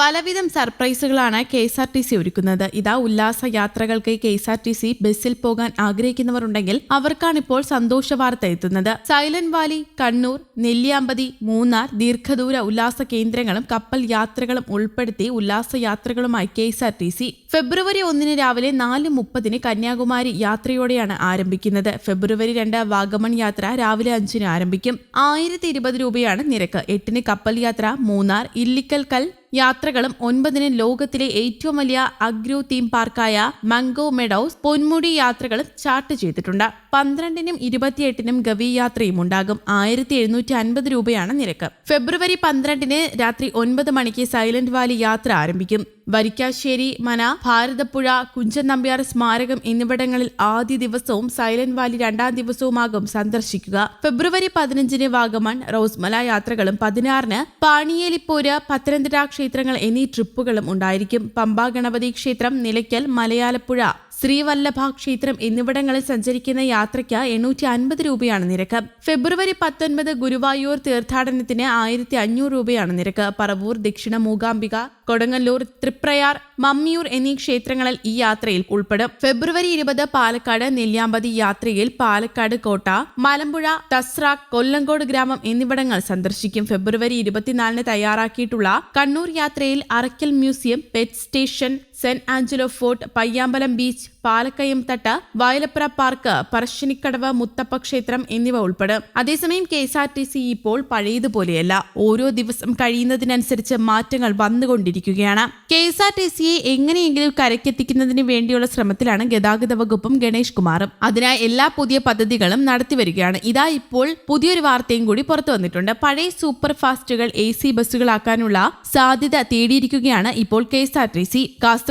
പലവിധം സർപ്രൈസുകളാണ് K S R T C ഒരുക്കുന്നത്. ഇതാ ഉല്ലാസ യാത്രകൾക്ക് K S R T C ബസ്സിൽ പോകാൻ ആഗ്രഹിക്കുന്നവരുണ്ടെങ്കിൽ അവർക്കാണിപ്പോൾ സന്തോഷ വാർത്ത എത്തുന്നത്. സൈലന്റ് വാലി കണ്ണൂർ നെല്ലിയാമ്പതി മൂന്നാർ ദീർഘദൂര ഉല്ലാസ കേന്ദ്രങ്ങളും കപ്പൽ യാത്രകളും ഉൾപ്പെടുത്തി ഉല്ലാസ യാത്രകളുമായി K S R T C. ഫെബ്രുവരി ഒന്നിന് രാവിലെ നാല് മുപ്പതിന് കന്യാകുമാരി യാത്രയോടെയാണ് ആരംഭിക്കുന്നത്. ഫെബ്രുവരി രണ്ട് വാഗമൺ യാത്ര രാവിലെ അഞ്ചിന് ആരംഭിക്കും. ആയിരത്തി രൂപയാണ് നിരക്ക്. എട്ടിന് കപ്പൽ യാത്ര മൂന്നാർ ഇല്ലിക്കൽ കൽ യാത്രകളും ഒൻപതിന് ലോകത്തിലെ ഏറ്റവും വലിയ അഗ്രോ തീം പാർക്കായ മംഗോ മെഡൌസ് പൊന്മുടി യാത്രകളും ചാർട്ട് ചെയ്തിട്ടുണ്ട്. പന്ത്രണ്ടിനും ഇരുപത്തിയെട്ടിനും ഗവി യാത്രയും ഉണ്ടാകും. ആയിരത്തി എഴുന്നൂറ്റി അൻപത് രൂപയാണ് നിരക്ക്. ഫെബ്രുവരി പന്ത്രണ്ടിന് രാത്രി ഒൻപത് മണിക്ക് സൈലന്റ് വാലി യാത്ര ആരംഭിക്കും. വരിക്കാശ്ശേരി മന ഭാരതപ്പുഴ കുഞ്ചൻ നമ്പ്യാർ സ്മാരകം എന്നിവിടങ്ങളിൽ ആദ്യ ദിവസവും സൈലന്റ് വാലി രണ്ടാം ദിവസവുമാകും സന്ദർശിക്കുക. ഫെബ്രുവരി പതിനഞ്ചിന് വാഗമൺ റോസ്മല യാത്രകളും പതിനാറിന് പാണിയേലിപ്പോര് പത്തനംതിട്ട ക്ഷേത്രങ്ങൾ എന്നീ ട്രിപ്പുകളും ഉണ്ടായിരിക്കും. പമ്പ ഗണപതി ക്ഷേത്രം നിലയ്ക്കൽ മലയാലപ്പുഴ ശ്രീവല്ലഭ ക്ഷേത്രം എന്നിവിടങ്ങളിൽ സഞ്ചരിക്കുന്ന യാത്രയ്ക്ക് എണ്ണൂറ്റി അൻപത് രൂപയാണ് നിരക്ക്. ഫെബ്രുവരി പത്തൊൻപത് ഗുരുവായൂർ തീർത്ഥാടനത്തിന് ആയിരത്തി അഞ്ഞൂറ് രൂപയാണ് നിരക്ക്. പറവൂർ ദക്ഷിണ മൂകാംബിക കൊടങ്ങല്ലൂർ തൃപ്രയാർ മമ്മിയൂർ എന്നീ ക്ഷേത്രങ്ങളിൽ ഈ യാത്രയിൽ ഉൾപ്പെടും. ഫെബ്രുവരി ഇരുപത് പാലക്കാട് നെല്ലിയാമ്പതി യാത്രയിൽ പാലക്കാട് കോട്ട മലമ്പുഴ തസ്ര കൊല്ലങ്കോട് ഗ്രാമം എന്നിവിടങ്ങൾ സന്ദർശിക്കും. ഫെബ്രുവരി ഇരുപത്തിനാലിന് തയ്യാറാക്കിയിട്ടുള്ള കണ്ണൂർ യാത്രയിൽ Arakkal museum pet station saint Angelo fort Payyambalam beach Palakkayam Thattu Vayalappura park Parassinikadavu Muthappa ക്ഷേത്രം എന്നിവ ഉൾപ്പെടും. അതേസമയം K S R T C ഇപ്പോൾ പഴയതുപോലെയല്ല. ഓരോ ദിവസം കഴിയുന്നതിനനുസരിച്ച് മാറ്റങ്ങൾ വന്നുകൊണ്ടിരിക്കുകയാണ്. കെ എസ് ആർ ടി സിയെ എങ്ങനെയെങ്കിലും കരക്കെത്തിക്കുന്നതിന് വേണ്ടിയുള്ള ശ്രമത്തിലാണ് ഗതാഗത വകുപ്പും ഗണേഷ് കുമാറും. അതിനായി എല്ലാ പുതിയ പദ്ധതികളും നടത്തിവരികയാണ്. ഇതാ ഇപ്പോൾ പുതിയൊരു വാർത്തയും കൂടി പുറത്തു വന്നിട്ടുണ്ട്. പഴയ സൂപ്പർ ഫാസ്റ്റുകൾ എ സി ബസ്സുകളാക്കാനുള്ള സാധ്യത തേടിയിരിക്കുകയാണ് ഇപ്പോൾ K S R T C. Kasaragod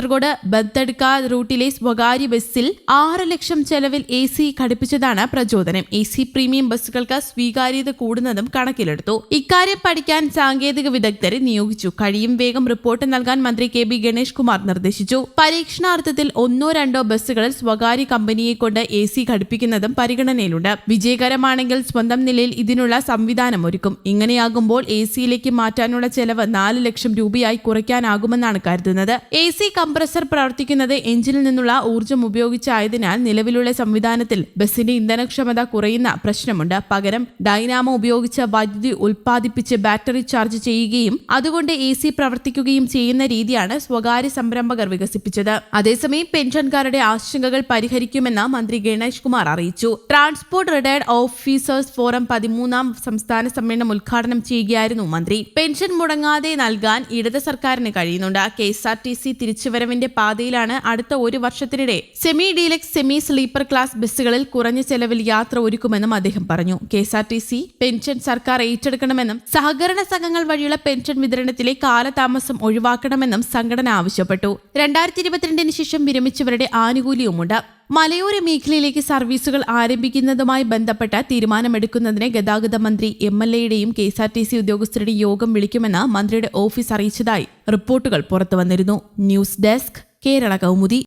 Bathaduka റൂട്ടിലെ സ്വകാര്യ ബസ്സിൽ ആറ് ലക്ഷം ചെലവിൽ എ സി ഘടിപ്പിച്ചതാണ് പ്രചോദനം. എ സി പ്രീമിയം ബസ്സുകൾക്ക് സ്വീകാര്യത കൂടുന്നതും കണക്കിലെടുത്തു. ഇക്കാര്യം പഠിക്കാൻ സാങ്കേതിക വിദഗ്ധരെ നിയോഗിച്ചു. കഴിയും വേഗം റിപ്പോർട്ട് നൽകാൻ മന്ത്രി കെ ബി ഗണേഷ് കുമാർ നിർദ്ദേശിച്ചു. പരീക്ഷണാർത്ഥത്തിൽ ഒന്നോ രണ്ടോ ബസ്സുകളിൽ സ്വകാര്യ കമ്പനിയെ കൊണ്ട് എ സി ഘടിപ്പിക്കുന്നതും പരിഗണനയിലുണ്ട്. വിജയകരമാണെങ്കിൽ സ്വന്തം നിലയിൽ ഇതിനുള്ള സംവിധാനം ഒരുക്കും. ഇങ്ങനെയാകുമ്പോൾ എ സിയിലേക്ക് മാറ്റാനുള്ള ചെലവ് നാല് ലക്ഷം രൂപയായി കുറയ്ക്കാനാകുമെന്നാണ് കരുതുന്നത്. എ സി കംപ്രസർ പ്രവർത്തിക്കുന്നത് എഞ്ചിനിൽ നിന്നുള്ള ഊർജം ഉപയോഗിച്ചായതിനാൽ നിലവിലുള്ള സംവിധാനത്തിൽ ബസിന്റെ ഇന്ധനക്ഷമത കുറയുന്ന പ്രശ്നമുണ്ട്. പകരം ഡൈനാമോ ഉപയോഗിച്ച് വൈദ്യുതി ഉൽപ്പാദിപ്പിച്ച് ബാറ്ററി ചാർജ് ചെയ്യുകയും അതുകൊണ്ട് എ സി പ്രവർത്തിക്കുകയും ചെയ്യുന്ന രീതിയാണ് സ്വകാര്യ സംരംഭകർ വികസിപ്പിച്ചത്. അതേസമയം പെൻഷൻകാരുടെ ആശങ്കകൾ പരിഹരിക്കുമെന്ന് മന്ത്രി ഗണേഷ് കുമാർ അറിയിച്ചു. ട്രാൻസ്പോർട്ട് റിട്ടയർഡ് ഓഫീസേഴ്സ് ഫോറം പതിമൂന്നാം സംസ്ഥാന സമ്മേളനം ഉദ്ഘാടനം ചെയ്യുകയായിരുന്നു മന്ത്രി. പെൻഷൻ മുടങ്ങാതെ നൽകാൻ ഇടത് സർക്കാരിന് കഴിയുന്നുണ്ട്. K S R T C തിരിച്ചുവരവിന്റെ പാതയിലാണ് അടുത്ത ഒരു വർഷത്തിനിടെ semi deluxe semi sleeper class ബസ്സുകളിൽ കുറഞ്ഞ ചെലവിൽ യാത്ര ഒരുക്കുമെന്നും അദ്ദേഹം പറഞ്ഞു. K S R T C pension സർക്കാർ ഏറ്റെടുക്കണമെന്നും സഹകരണ സംഘങ്ങൾ വഴിയുള്ള പെൻഷൻ വിതരണത്തിലെ കാലതാമസം ഒഴിവാക്കണമെന്നും സംഘടന ആവശ്യപ്പെട്ടു. രണ്ടായിരത്തി ഇരുപത്തിരണ്ടിന് ശേഷം വിരമിച്ചവരുടെ ആനുകൂല്യവുമുണ്ട്. മലയോര മേഖലയിലേക്ക് സർവീസുകൾ ആരംഭിക്കുന്നതുമായി ബന്ധപ്പെട്ട തീരുമാനമെടുക്കുന്നതിന് ഗതാഗത മന്ത്രി എം എൽ എയുടെയും K S R T C ഉദ്യോഗസ്ഥരുടെയും യോഗം വിളിക്കുമെന്ന് മന്ത്രിയുടെ ഓഫീസ് അറിയിച്ചതായി റിപ്പോർട്ടുകൾ പുറത്തുവന്നിരുന്നു. News desk Kerala Kaumudi.